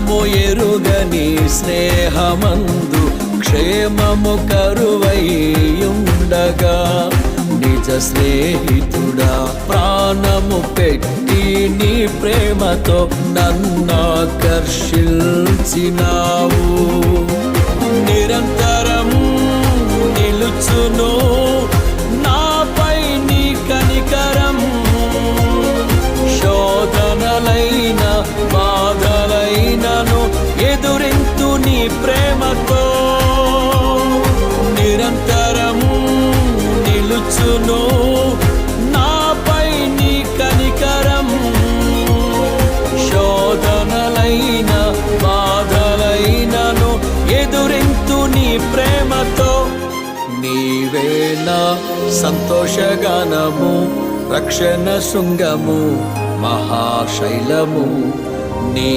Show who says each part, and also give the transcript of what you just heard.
Speaker 1: క్షేమము ఎరుగని స్నేహమందు క్షేమము కరువైయుండగా. నిజ స్నేహితుడా ప్రాణము పెట్టి నీ ప్రేమతో నన్నాకర్షించిన బాధలైనను ఎదురింతు నీ ప్రేమతో నిరంతరం నిలుచును. నాపై నీ కనికరం శోధనలైన బాధలైనను ఎదురింతు నీ ప్రేమతో నీవేనా సంతోషగానము రక్షణ శృంగము మహాశైలము. నీ